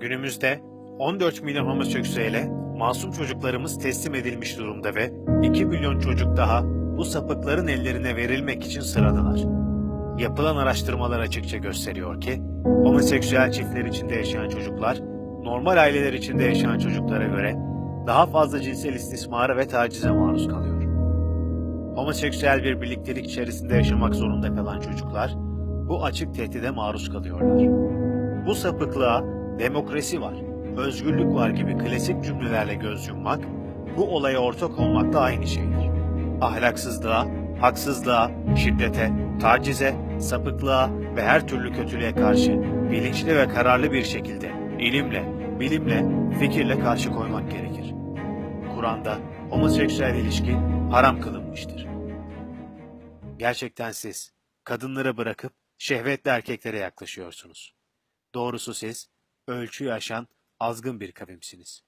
Günümüzde 14 milyon homoseksüele masum çocuklarımız teslim edilmiş durumda ve 2 milyon çocuk daha bu sapıkların ellerine verilmek için sıradalar. Yapılan araştırmalar açıkça gösteriyor ki homoseksüel çiftler içinde yaşayan çocuklar normal aileler içinde yaşayan çocuklara göre daha fazla cinsel istismara ve tacize maruz kalıyor. Homoseksüel bir birliktelik içerisinde yaşamak zorunda kalan çocuklar bu açık tehdide maruz kalıyorlar. Bu sapıklığa demokrasi var, özgürlük var gibi klasik cümlelerle göz yummak, bu olaya ortak olmakla aynı şeydir. Ahlaksızlığa, haksızlığa, şiddete, tacize, sapıklığa ve her türlü kötülüğe karşı bilinçli ve kararlı bir şekilde ilimle, bilimle, fikirle karşı koymak gerekir. Kur'an'da homoseksüel ilişki haram kılınmıştır. Gerçekten siz kadınları bırakıp şehvetli erkeklere yaklaşıyorsunuz. Doğrusu siz ölçüyü aşan azgın bir kavimsiniz.